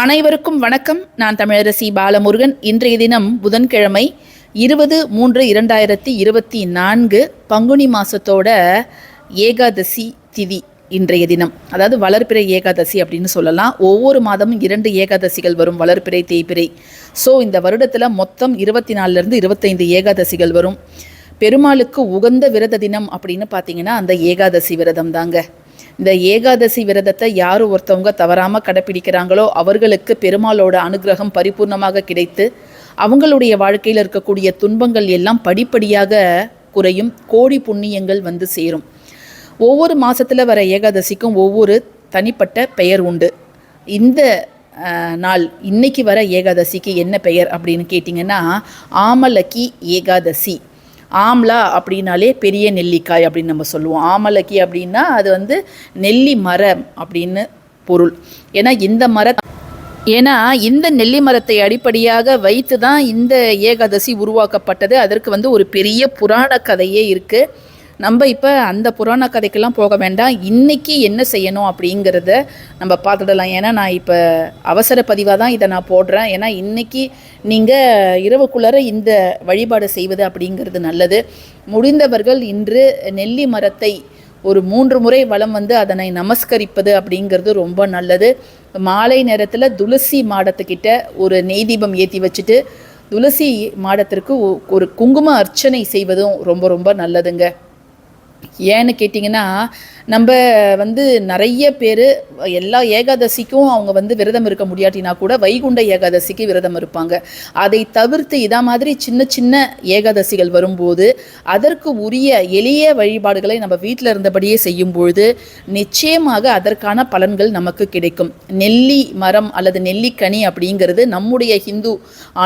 அனைவருக்கும் வணக்கம். நான் தமிழரசி பாலமுருகன். இன்றைய தினம் புதன்கிழமை இருபது மூன்று இரண்டாயிரத்தி இருபத்தி நான்கு பங்குனி மாதத்தோட ஏகாதசி திதி இன்றைய தினம். அதாவது வளர்பிறை ஏகாதசி அப்படின்னு சொல்லலாம். ஒவ்வொரு மாதமும் இரண்டு ஏகாதசிகள் வரும். வளர்பிறை தேய்பிறை. ஸோ இந்த வருடத்தில் மொத்தம் இருபத்தி நாலுலேருந்து இருபத்தைந்து ஏகாதசிகள் வரும். பெருமாளுக்கு உகந்த விரத தினம் அப்படின்னு பார்த்தீங்கன்னா அந்த ஏகாதசி விரதம் தாங்க. இந்த ஏகாதசி விரதத்தை யார் ஒருத்தவங்க தவறாமல் கடைப்பிடிக்கிறாங்களோ அவர்களுக்கு பெருமாளோட அனுகிரகம் பரிபூர்ணமாக கிடைத்து அவங்களுடைய வாழ்க்கையில் இருக்கக்கூடிய துன்பங்கள் எல்லாம் படிப்படியாக குறையும். கோடி புண்ணியங்கள் வந்து சேரும். ஒவ்வொரு மாதத்தில் வர ஏகாதசிக்கும் ஒவ்வொரு தனிப்பட்ட பெயர் உண்டு. இந்த நாள் இன்னைக்கு வர ஏகாதசிக்கு என்ன பெயர் அப்படின்னு கேட்டிங்கன்னா ஆமலக்கி ஏகாதசி. ஆம்லா அப்படின்னாலே பெரிய நெல்லிக்காய் அப்படின்னு நம்ம சொல்லுவோம். ஆமலக்கி அப்படின்னா அது வந்து நெல்லி மரம் அப்படின்னு பொருள். ஏன்னா இந்த மர ஏன்னா இந்த நெல்லி மரத்தை அடிப்படையாக வைத்து தான் இந்த ஏகாதசி உருவாக்கப்பட்டது. அதற்கு வந்து ஒரு பெரிய புராண கதையே இருக்குது நம்ம இப்போ அந்த புராண கதைக்கெல்லாம் போக வேண்டாம். இன்றைக்கி என்ன செய்யணும் அப்படிங்கிறத நம்ம பார்த்துடலாம். ஏன்னா நான் இப்போ அவசர பதிவாக தான் இதை நான் போடுறேன். ஏன்னா இன்றைக்கி நீங்கள் இரவுக்குள்ளார இந்த வழிபாடு செய்வது அப்படிங்கிறது நல்லது. முடிந்தவர்கள் இன்று நெல்லி மரத்தை ஒரு மூன்று முறை வளம் வந்து அதனை நமஸ்கரிப்பது அப்படிங்கிறது ரொம்ப நல்லது. மாலை நேரத்தில் துளசி மாடத்துக்கிட்ட ஒரு நெய் தீபம் ஏற்றி வச்சுட்டு துளசி மாடத்திற்கு ஒ- ஒரு குங்கும அர்ச்சனை செய்வதும் ரொம்ப ரொம்ப நல்லதுங்க. ஏன்னு கேட்டிங்கன்னா நம்ம வந்து நிறைய பேர் எல்லா ஏகாதசிக்கும் அவங்க வந்து விரதம் இருக்க முடியாட்டினா கூட வைகுண்ட ஏகாதசிக்கு விரதம் இருப்பாங்க. அதை தவிர்த்து இதா மாதிரி சின்ன சின்ன ஏகாதசிகள் வரும்போது அதற்கு உரிய எளிய வழிபாடுகளை நம்ம வீட்டில் இருந்தபடியே செய்யும் பொழுது நிச்சயமாக அதற்கான பலன்கள் நமக்கு கிடைக்கும். நெல்லி மரம் அல்லது நெல்லிக்கனி அப்படிங்கிறது நம்முடைய ஹிந்து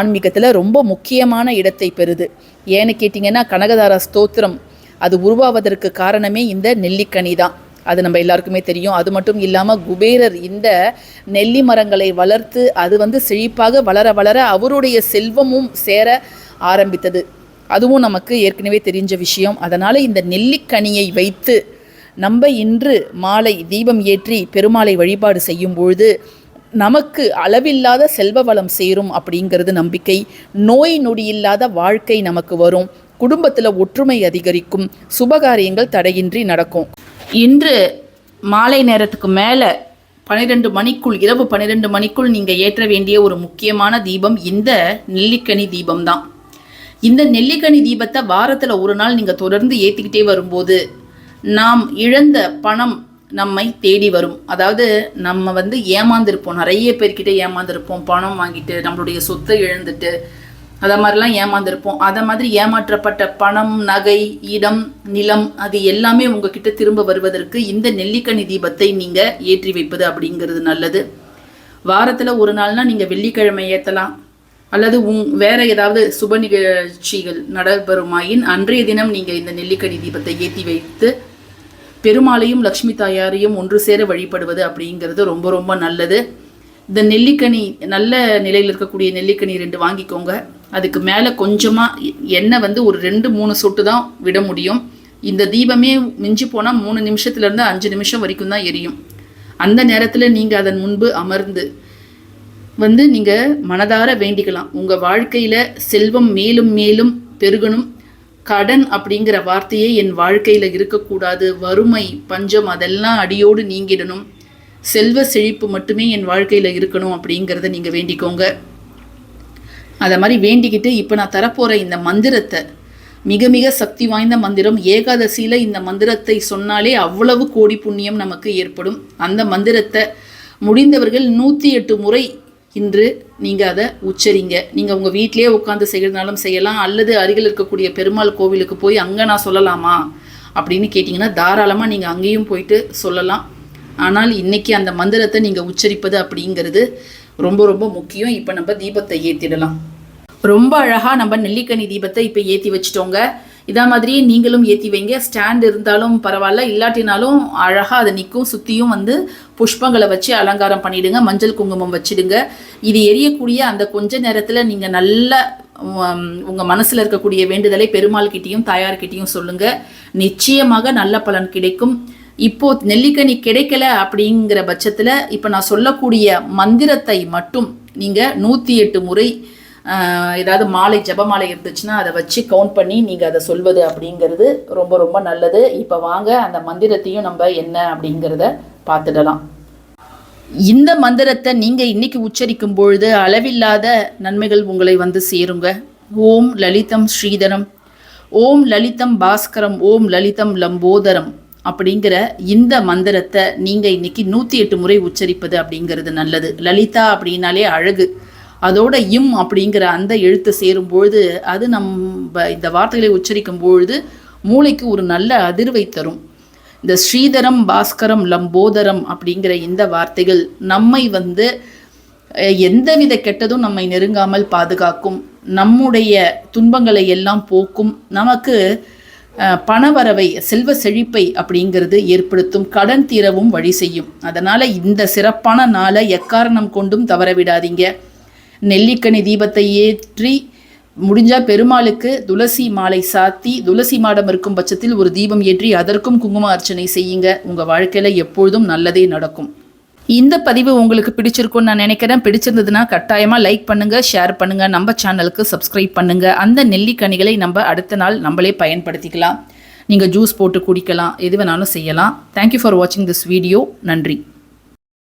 ஆன்மீகத்தில் ரொம்ப முக்கியமான இடத்தை பெறுது. ஏன்னு கேட்டிங்கன்னா கனகதாரா ஸ்தோத்திரம் அது உருவாவதற்கு காரணமே இந்த நெல்லிக்கனி தான். அது நம்ம எல்லாருக்குமே தெரியும். அது மட்டும் இல்லாமல் குபேரர் இந்த நெல்லி மரங்களை வளர்த்து அது வந்து செழிப்பாக வளர வளர அவருடைய செல்வமும் சேர ஆரம்பித்தது. அதுவும் நமக்கு ஏற்கனவே தெரிஞ்ச விஷயம். அதனால் இந்த நெல்லிக்கனியை வைத்து நம்ம இன்று மாலை தீபம் ஏற்றி பெருமாளை வழிபாடு செய்யும் பொழுது நமக்கு அளவில்லாத செல்வ வளம் சேரும் அப்படிங்கிறது நம்பிக்கை. நோய் நொடியில்லாத வாழ்க்கை நமக்கு வரும். குடும்பத்தில் ஒற்றுமை அதிகரிக்கும் சுபகாரியங்கள் தடையின்றி நடக்கும். இன்று மாலை நேரத்துக்கு மேலே பன்னிரெண்டு மணிக்குள் இரவு பன்னிரெண்டு மணிக்குள் நீங்கள் ஏற்ற வேண்டிய ஒரு முக்கியமான தீபம் இந்த நெல்லிக்கனி தீபம் தான் இந்த நெல்லிக்கனி தீபத்தை வாரத்தில் ஒரு நாள் நீங்கள் தொடர்ந்து ஏற்றிக்கிட்டே வரும்போது நாம் இழந்த பணம் நம்மை தேடி வரும். அதாவது நம்ம வந்து ஏமாந்துருப்போம். நிறைய பேர்கிட்ட ஏமாந்துருப்போம். பணம் வாங்கிட்டு நம்மளுடைய சொத்தை இழந்துட்டு அதை மாதிரிலாம் ஏமாந்துருப்போம். அதை மாதிரி ஏமாற்றப்பட்ட பணம் நகை இடம் நிலம் அது எல்லாமே உங்ககிட்ட திரும்ப வருவதற்கு இந்த நெல்லிக்கனி தீபத்தை நீங்கள் ஏற்றி வைப்பது அப்படிங்கிறது நல்லது. வாரத்தில் ஒரு நாள்னா நீங்கள் வெள்ளிக்கிழமை ஏற்றலாம் அல்லது உங் வேற ஏதாவது சுப நிகழ்ச்சிகள் நடைபெறுமாயின் அன்றைய தினம் நீங்கள் இந்த நெல்லிக்கனி தீபத்தை ஏற்றி வைத்து பெருமாளையும் லக்ஷ்மி தாயாரையும் ஒன்று சேர வழிபடுவது அப்படிங்கிறது ரொம்ப ரொம்ப நல்லது. இந்த நெல்லிக்கனி நல்ல நிலையில் இருக்கக்கூடிய நெல்லிக்கனி ரெண்டு வாங்கிக்கோங்க. அதுக்கு மேலே கொஞ்சமாக எண்ணெய் வந்து ஒரு ரெண்டு மூணு சொட்டு தான் விட முடியும். இந்த தீபமே மிஞ்சி போனால் மூணு நிமிஷத்துலேருந்து அஞ்சு நிமிஷம் வரைக்கும் தான் எரியும். அந்த நேரத்தில் நீங்கள் அதன் முன்பு அமர்ந்து வந்து நீங்கள் மனதார வேண்டிக்கலாம். உங்கள் வாழ்க்கையில் செல்வம் மேலும் மேலும் பெருகணும். கடன் அப்படிங்கிற வார்த்தையே என் வாழ்க்கையில் இருக்கக்கூடாது. வறுமை பஞ்சம் அதெல்லாம் அடியோடு நீங்கிடணும். செல்வ செழிப்பு மட்டுமே என் வாழ்க்கையில் இருக்கணும் அப்படிங்கிறத நீங்கள் வேண்டிக்கோங்க. அதை மாதிரி வேண்டிக்கிட்டு இப்போ நான் தரப்போகிற இந்த மந்திரத்தை மிக மிக சக்தி வாய்ந்த மந்திரம் ஏகாதசியில் இந்த மந்திரத்தை சொன்னாலே அவ்வளவு கோடி புண்ணியம் நமக்கு ஏற்படும். அந்த மந்திரத்தை முடிந்தவர்கள் நூற்றி எட்டு முறை இன்று நீங்கள் அதை உச்சரிங்க. நீங்கள் உங்கள் வீட்டிலேயே உட்காந்து செய்கிறதுனாலும் செய்யலாம் அல்லது அருகில் இருக்கக்கூடிய பெருமாள் கோவிலுக்கு போய் அங்கே நான் சொல்லலாமா? அப்படின்னு கேட்டிங்கன்னா தாராளமாக நீங்கள் அங்கேயும் போயிட்டு சொல்லலாம். ஆனால் இன்றைக்கி அந்த மந்திரத்தை நீங்கள் உச்சரிப்பது அப்படிங்கிறது ரொம்ப ரொம்ப முக்கியம். இப்போ நம்ம தீபத்தை ஏற்றிடலாம் ரொம்ப அழகாக நம்ம நெல்லிக்கனி தீபத்தை இப்போ ஏற்றி வச்சிட்டோங்க. இதா மாதிரியே நீங்களும் ஏற்றி வைங்க. ஸ்டாண்ட் இருந்தாலும் பரவாயில்ல. இல்லாட்டினாலும் அழகாக அதை நிற்கும் சுற்றியும் வந்து புஷ்பங்களை வச்சு அலங்காரம் பண்ணிவிடுங்க மஞ்சள் குங்குமம் வச்சிடுங்க. இது எரியக்கூடிய அந்த கொஞ்ச நேரத்தில் நீங்கள் நல்ல உங்கள் மனசில் இருக்கக்கூடிய வேண்டுதலை பெருமாள் கிட்டேயும் தாயார்கிட்டேயும் சொல்லுங்கள் நிச்சயமாக நல்ல பலன் கிடைக்கும். இப்போ நெல்லிக்கனி கிடைக்கல அப்படிங்கிற பட்சத்தில் இப்போ நான் சொல்லக்கூடிய மந்திரத்தை மட்டும் நீங்கள் நூற்றி எட்டு முறை ஏதாவது மாலை ஜபமாலை இருந்துச்சுன்னா அதை வச்சு கவுண்ட் பண்ணி நீங்கள் அதை சொல்வது அப்படிங்கிறது ரொம்ப ரொம்ப நல்லது. இப்போ வாங்க அந்த மந்திரத்தையும் நம்ம என்ன அப்படிங்கிறத பார்த்துடலாம். இந்த மந்திரத்தை நீங்கள் இன்னைக்கு உச்சரிக்கும் பொழுது அளவில்லாத நன்மைகள் உங்களை வந்து சேருங்க. ஓம் லலிதம் ஸ்ரீதரம். ஓம் லலிதம் பாஸ்கரம். ஓம் லலிதம் லம்போதரம். அப்படிங்கிற இந்த மந்திரத்தை நீங்கள் இன்னைக்கு நூற்றி எட்டு முறை உச்சரிப்பது அப்படிங்கிறது நல்லது. லலிதா அப்படின்னாலே அழகு. அதோட இம் அப்படிங்கிற அந்த எழுத்தை சேரும்பொழுது அது நம்ம இந்த வார்த்தைகளை உச்சரிக்கும் பொழுது மூளைக்கு ஒரு நல்ல அதிர்வை தரும். இந்த ஸ்ரீதரம் பாஸ்கரம் லம்போதரம் அப்படிங்கிற இந்த வார்த்தைகள் நம்மை வந்து எந்தவித கெட்டதும் நம்மை நெருங்காமல் பாதுகாக்கும். நம்முடைய துன்பங்களை எல்லாம் போக்கும். நமக்கு பணவரவை செல்வ செழிப்பை அப்படிங்கிறது ஏற்படுத்தும் கடன் தீரவும் வழி செய்யும். அதனால் இந்த சிறப்பான நாளை எக்காரணம் கொண்டும் தவற விடாதீங்க. நெல்லிக்கனி தீபத்தை ஏற்றி முடிஞ்சால் பெருமாளுக்கு துளசி மாலை சாத்தி துளசி மாடம் இருக்கும் பட்சத்தில் ஒரு தீபம் ஏற்றி அதற்கும் குங்கும அர்ச்சனை செய்யுங்க. உங்கள் வாழ்க்கையில் எப்பொழுதும் நல்லதே நடக்கும். இந்த பதிவு உங்களுக்கு பிடிச்சிருக்கும்னு நான் நினைக்கிறேன். பிடிச்சிருந்ததுன்னா கட்டாயமாக லைக் பண்ணுங்க ஷேர் பண்ணுங்க நம்ம சேனலுக்கு சப்ஸ்கிரைப் பண்ணுங்க. அந்த நெல்லிக்கனிகளை நம்ம அடுத்த நாள் நம்மளே பயன்படுத்திக்கலாம். நீங்கள் ஜூஸ் போட்டு குடிக்கலாம் எது வேணாலும் செய்யலாம். தேங்க்யூ ஃபார் வாட்சிங் திஸ் வீடியோ நன்றி.